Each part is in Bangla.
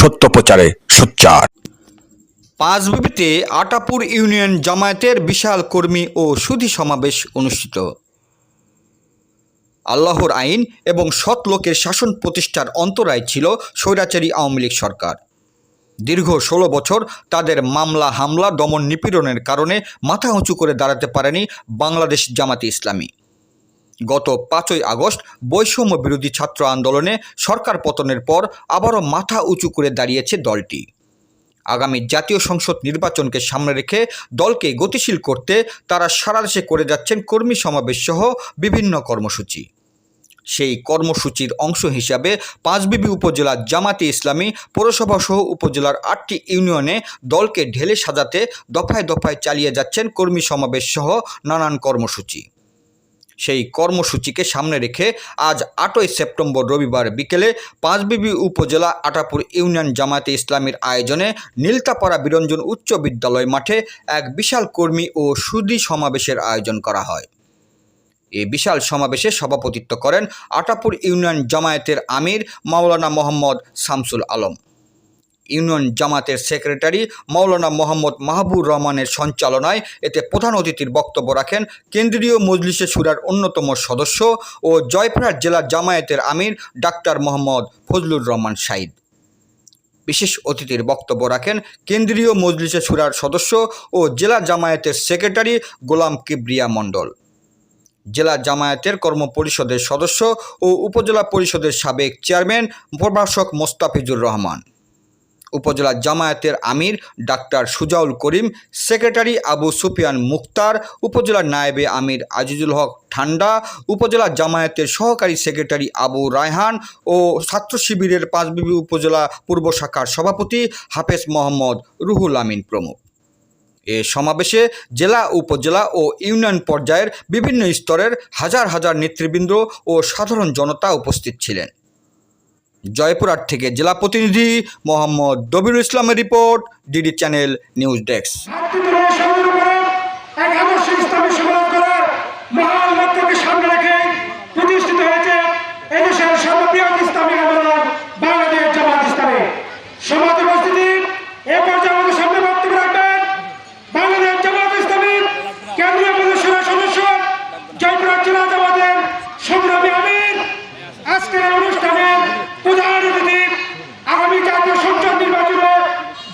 সত্য প্রচারে সোচ্চার। পাঁচবিবিতে আটাপুর ইউনিয়ন জামায়াতের বিশাল কর্মী ও সুধী সমাবেশ অনুষ্ঠিত। আল্লাহর আইন এবং সৎ লোকের শাসন প্রতিষ্ঠার অন্তরায় ছিল স্বৈরাচারী আওয়ামী লীগ সরকার। দীর্ঘ ষোলো বছর তাদের মামলা হামলা দমন নিপীড়নের কারণে মাথা উঁচু করে দাঁড়াতে পারেনি বাংলাদেশ জামাতে ইসলামী। গত পাঁচই আগস্ট বৈষম্য বিরোধী ছাত্র আন্দোলনে সরকার পতনের পর আবারও মাথা উঁচু করে দাঁড়িয়েছে দলটি। আগামী জাতীয় সংসদ নির্বাচনকে সামনে রেখে দলকে গতিশীল করতে তারা সারা দেশে করে যাচ্ছেন কর্মী সমাবেশ সহ বিভিন্ন কর্মসূচি। সেই কর্মসূচির অংশ হিসাবে পাঁচবিবি উপজেলার জামাতে ইসলামী পৌরসভা সহ উপজেলার আটটি ইউনিয়নে দলকে ঢেলে সাজাতে দফায় দফায় চালিয়ে যাচ্ছেন কর্মী সমাবেশ সহ নানান কর্মসূচি। সেই কর্মসূচিকে সামনে রেখে আজ আটই সেপ্টেম্বর রবিবার বিকেলে পাঁচবিবি উপজেলা আটাপুর ইউনিয়ন জামায়াতে ইসলামীর আয়োজনে নীলতাপাড়া বিরঞ্জন উচ্চ বিদ্যালয় মাঠে এক বিশাল কর্মী ও সুদী সমাবেশের আয়োজন করা হয়। এই বিশাল সমাবেশে সভাপতিত্ব করেন আটাপুর ইউনিয়ন জামায়াতের আমির মাওলানা মোহাম্মদ শামসুল আলম। ইউনিয়ন জামাতের সেক্রেটারি মাওলানা মোহাম্মদ মাহবুর রহমানের সঞ্চালনায় এতে প্রধান অতিথির বক্তব্য রাখেন কেন্দ্রীয় মজলিসে সুরার অন্যতম সদস্য ও জয়পুরহাট জেলা জামায়াতের আমির ডাক্তার মোহাম্মদ ফজলুর রহমান সাইদ বিশেষ অতিথির বক্তব্য রাখেন কেন্দ্রীয় মজলিসে সুরার সদস্য ও জেলা জামায়াতের সেক্রেটারি গোলাম কিবরিয়া মণ্ডল। জেলা জামায়াতের কর্ম পরিষদের সদস্য ও উপজেলা পরিষদের সাবেক চেয়ারম্যান প্রভাষক মোস্তাফিজুর রহমান। উপজেলা জামায়াতের আমির ডাক্তার সুজাউল করিম, সেক্রেটারি আবু সুফিয়ান মুক্তার উপজেলা নায়েবে আমির আজিজুল হক ঠান্ডা, উপজেলা জামায়াতের সহকারী সেক্রেটারি আবু রায়হান ও ছাত্র শিবিরের পাঁচবিবি উপজেলা পূর্ব শাখার সভাপতি হাফেজ মোহাম্মদ রুহুল আমিন প্রমুখ। এ সমাবেশে জেলা, উপজেলা ও ইউনিয়ন পর্যায়ের বিভিন্ন স্তরের হাজার হাজার নেতৃবৃন্দ ও সাধারণ জনতা উপস্থিত ছিলেন। জয়পুরহাট থেকে জেলা প্রতিনিধি মোহাম্মদ দবির ইসলামের report DD channel news desk ভাতৃত্বের সঙ্গের উপরে এক আদর্শ ইসলামী সমাজ করার মহান লক্ষ্যকে সামনে রেখে প্রতিষ্ঠিত হয়েছে এদেশের সর্ববৃহৎ ইসলামী আন্দোলন বাংলাদেশ জামাত ইসলামী সমাজ উপস্থিতি এ পর্যায়ে আমাদের সামনে বক্তব্য রাখবেন বাংলাদেশ জামাত ইসলামী কেন্দ্রীয় প্রদেশের সদস্য জয়পুরহাট জেলা জামাতের সংগ্রামী আমির আজকের এই অনুষ্ঠানের প্রধান অতিথি আগামী জাতীয় সংসদ নির্বাচনে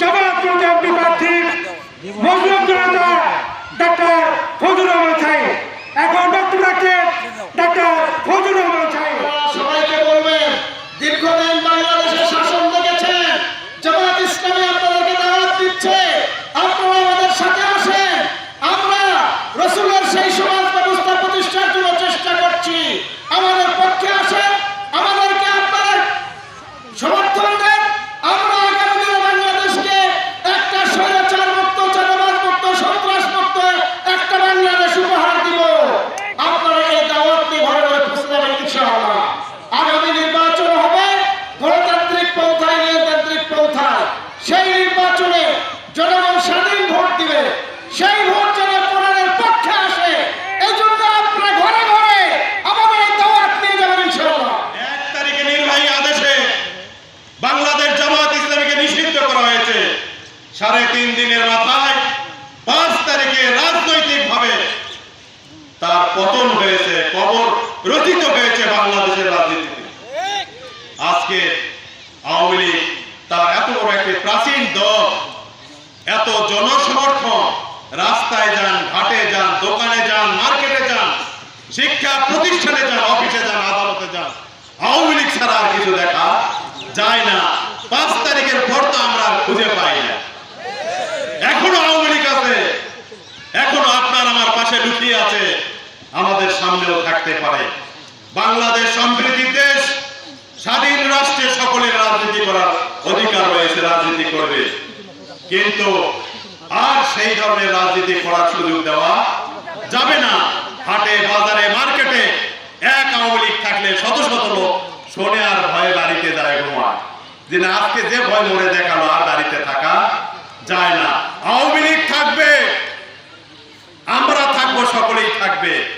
জামাত প্রতিদ্বন্দ্বী প্রার্থী মজলুম জনতা ডাক্তার ফজল রহমান সাহেব এখন বক্তব্য রাখছেন ডাক্তার ফজল রহমান সাহেব সবাইকে বলবেন দীর্ঘদিন বাংলাদেশের শাসন দেখেছেন জামাত ইসলামী আপনাদেরকে দাওয়াত দিচ্ছে আপনারা আমাদের সাথে আসেন আমরা রসুলের সেই সমাজ ব্যবস্থা প্রতিষ্ঠার জন্য চেষ্টা করছি আমাদের পক্ষে আসেন আমাদেরকে আপনারা সমর্থন দেন আমরা আগামী দিনে বাংলাদেশকে একটা স্বৈরাচার মুক্ত চাঁদাবাজ মুক্ত সন্ত্রাস মুক্ত একটা বাংলাদেশ উপহার দিব আপনারা এই দাওয়াত নিয়ে ঘরে ঘরে পৌঁছে যাবেন ইনশাআল্লাহ আগামী নির্বাচন হবে গণতান্ত্রিক পন্থায় নিয়ন্ত্রিক পন্থায় সেই নির্বাচনে জনগণ স্বাধীন ভোট দিবে সেই ভোট যেন কোরআনের পক্ষে আসে এই জন্য আপনারা ঘরে ঘরে আমাদের এই দাওয়াত নিয়ে যাবেন ইনশাআল্লাহ এক তারিখে নির্বাহী আদেশে বাংলাদেশ জামাত ইসলামীকে নিষিদ্ধ করা হয়েছে সাড়ে তিন দিনের মাথায় পাঁচ তারিখে রাজনৈতিক ভাবে তার পতন হয়েছে, কবর রচিত হয়েছে বাংলাদেশের রাজনীতিতে। আজকে আওয়ামী লীগ তার এত বড় একটি প্রাচীন দল, এত জনসমর্থন, রাস্তায় যান, ঘাটে যান, দোকানে যান, মার্কেটে যান, শিক্ষা প্রতিষ্ঠানে যান, অফিসে যান, আদালতে যান, আওয়ামী লীগ ছাড়া আর কিছু দেখা যায় না। পাঁচ তারিখের পর তো আমরা খুঁজে পাই না এখনও আওয়ামী লীগ আছে এখনও আপনার আমার পাশে লুকিয়ে আছে আমাদের সামনেও থাকতে পারে। বাংলাদেশ সমৃদ্ধির দেশ, স্বাধীন রাষ্ট্রে সকলের রাজনীতি করার অধিকার রয়েছে, রাজনীতি করবে। কিন্তু আর সেই ধরনের রাজনীতি করার সুযোগ দেওয়া যাবে না। হাটে, বাজারে, মার্কেটে এক আওয়ামী লীগ থাকলে শত শত লোক শোনে আর ভয়ে বাড়িতে যায় ঘুমায়। যে না আজকে যে ভয় মরে দেখাল আর বাড়িতে থাকা যায় না। আওয়ামী লীগ থাকবে, আমরা থাকব, সকলেই থাকবে।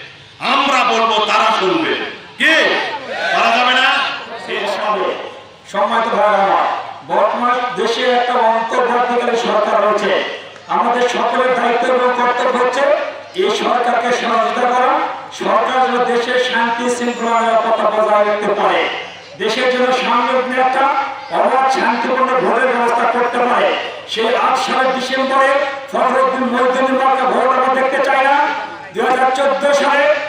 বলব, তারা শুনবে কে? পারা যাবে না? সম্মানিত ভাইরা বর্তমানে হয়েছে আমাদের সকলের দায়িত্ব এবং কর্তব্য হচ্ছে এই সরকারকে সহযোগিতা করা। সরকার যেন দেশের শান্তি শৃঙ্খলা বজায় রাখতে পারে। দেশের জন্য সামনের দিনে একটা অবাধ, শান্তিপূর্ণ ভোটের ব্যবস্থা করতে পারে। সেই আট সালের ডিসেম্বরে ফখরুদ্দিন মহিউদ্দিনের মার্কা ভোট আমরা দেখতে চাই না। দুই হাজার চোদ্দ সালে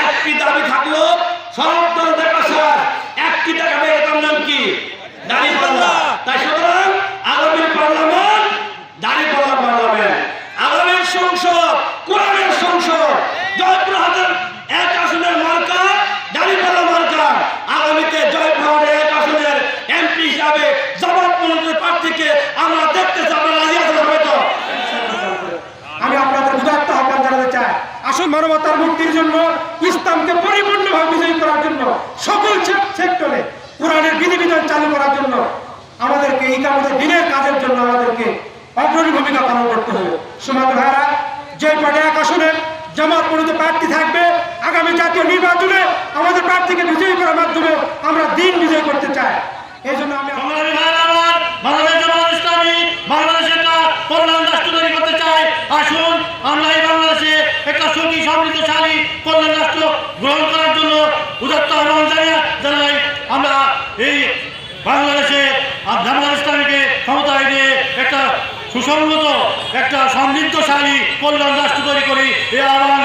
একটি দাবি থাকল দল দেখা শেষ একটি দেখাবে এটার নাম কি দাড়ি পাল্লা তাই সুতরাং আগামী পার্লামেন্ট দাড়ি পাল্লা পার্লামেন্ট আগামী সংসদ কোরআনের সংসদ জয়পুরহাটের এক আসনের মার্কা দাড়ি পাল্লা মার্কা আগামীতে জয়পুরহাটের এক আসনের এমপি হিসাবে জামাত মন্ত্রীর প্রার্থীকে আমরা দেখতে চাই আমরা রাজি আছেন হয়তো আমি আপনাদের উদাত্ত আহ্বান জানাতে চাই আসুন মানবতার মুক্তির জন্য ইসলামকে পরিপূর্ণভাবে বিজয়ী করার জন্য সকল সেক্টরে কোরআনের বিধিবিধান চালু করার জন্য আমাদেরকে এই আমাদের দিনের কাজের জন্য আমাদেরকে অগ্রণী ভূমিকা পালন করতে হবে। সমাজ ভাইরা যে পার্টি এক আসনে জামাত পরিণত প্রার্থী থাকবে। আগামী জাতীয় নির্বাচনে আমাদের প্রার্থীকে বিজয়ী করার মাধ্যমে আমরা দিন বিজয় করতে চাই এই জন্য আমি বাংলাদেশ ভাইরাবার, বাংলাদেশ জামাত ইসলামী বাংলাদেশে একটা কল্যাণ রাষ্ট্র তৈরি করতে চাই আসুন আমরা এই বাংলাদেশে একটা সুখী সমৃদ্ধশালী কল্যাণ রাষ্ট্র গ্রহণ করার জন্য উদাত্ত আহ্বান জানিয়ে জানাই আমরা এই বাংলাদেশে আফগানিস্তানকে ক্ষমতায় দিয়ে একটা সুসংগত, একটা সমৃদ্ধশালী কল্যাণ রাষ্ট্র তৈরি করি। এই আহ্বান